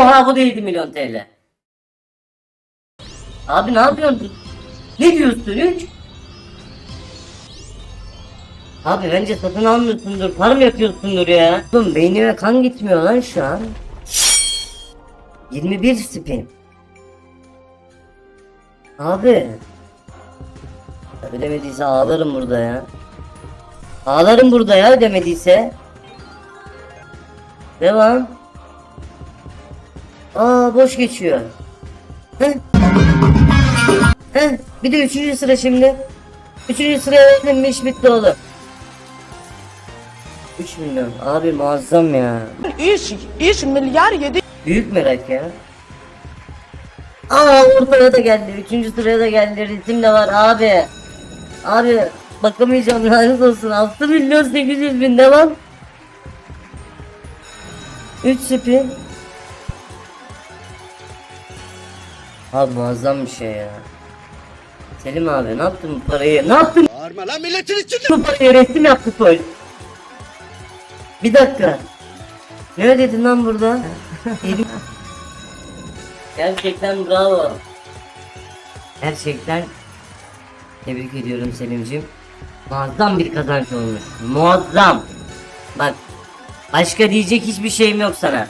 Oha bu da 7 milyon TL. Abi ne yapıyorsun? Ne diyorsun 3? Abi bence satın almıyorsundur, farm yapıyorsundur ya. Oğlum beynime kan gitmiyor lan şu an. 21 spin. Abi. Ödemediyse ağlarım burada ya. Ağlarım burada ya ödemediyse. Devam. Aa boş geçiyor. Heh. Heh. Bir de üçüncü sıra şimdi. Üçüncü sıraya verdim iş bitti oğlum. 3 milyon. Abi muazzam ya. İş, iş milyar yedi. Büyük merak ya. Aa ortaya da geldi. Üçüncü sıraya da geldi. Ritim de var abi. Abi bakamayacağım lanet olsun. 6 milyon 800 bin devam. 3 spin. Abi muazzam bir şey ya. Selim abi ne yaptın bu parayı? Ne yaptın Bağırma lan milletin içinde. bu parayı? Resim yaptı soy. Bir dakika. Ne ödedin lan burada? Gerçekten bravo. Gerçekten tebrik ediyorum Selim'cim. Muazzam bir kazanç olmuş. Muazzam. Bak başka diyecek hiçbir şeyim yok sana.